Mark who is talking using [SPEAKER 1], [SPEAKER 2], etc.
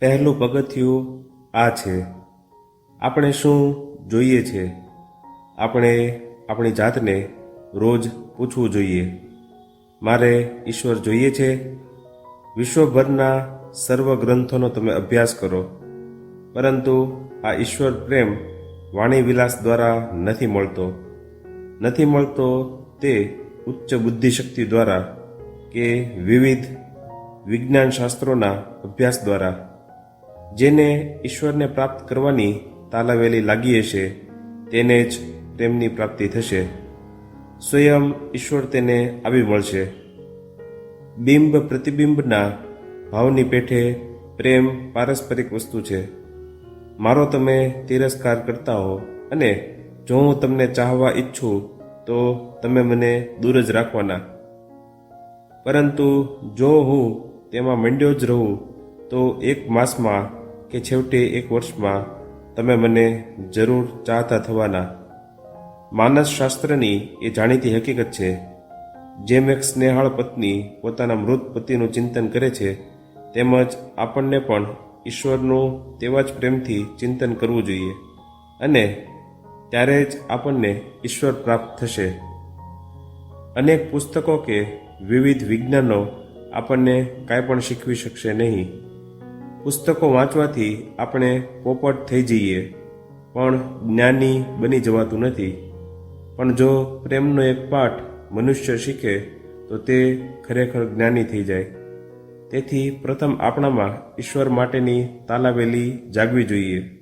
[SPEAKER 1] પહેલું પગથિયું આ છે. આપણે શું જોઈએ છે? આપણે આપણી જાતને રોજ પૂછવું જોઈએ. મારે ઈશ્વર જોઈએ છે? વિશ્વભરના સર્વ ગ્રંથોનો તમે અભ્યાસ કરો. પરંતુ આ ઈશ્વર પ્રેમ વાણી વિલાસ દ્વારા નથી મળતો. નથી મળતો તે ઉચ્ચ બુદ્ધિશક્તિ દ્વારા કે વિવિધ વિજ્ઞાન શાસ્ત્રોના અભ્યાસ દ્વારા. જેને ઈશ્વરને પ્રાપ્ત કરવાની તાલાવેલી લાગી હશે, તેને જ પ્રેમની પ્રાપ્તિ થશે. સ્વયં ઈશ્વર તેને આવી મળશે બિંબ પ્રતિબિંબના ભાવની પેઠે પ્રેમ પારસ્પરિક વસ્તુ છે. મારો તમે તિરસ્કાર કરતા હો અને જો હું તમને ચાહવા ઈચ્છું, તો તમે મને દૂર જ રાખવાના. પરંતુ જો હું તેમાં મંડ્યો જ રહું, તો એક માસમાં કે છેવટે એક વર્ષમાં તમે મને જરૂર ચાહતા થવાના. માનસશાસ્ત્રની એ જાણીતી હકીકત છે જેમ એક સ્નેહાળ પત્ની પોતાના મૃત પતિનું ચિંતન કરે છે, તેમજ આપણને પણ ઈશ્વરનું તેવા જ પ્રેમથી ચિંતન કરવું જોઈએ. અને ત્યારે જ આપણને ઈશ્વર પ્રાપ્ત થશે. અનેક પુસ્તકો કે વિવિધ વિજ્ઞાનો આપણને કાંઈ પણ શીખવી શકશે નહીં. પુસ્તકો વાંચવાથી આપણે પોપટ થઈ જઈએ, પણ જ્ઞાની બની જવાતું નથી. પણ જો પ્રેમનો એક પાઠ મનુષ્ય શીખે, તો તે ખરેખર જ્ઞાની થઈ જાય. તેથી પ્રથમ આપણામાં ઈશ્વર માટેની તાલાવેલી જાગવી જોઈએ.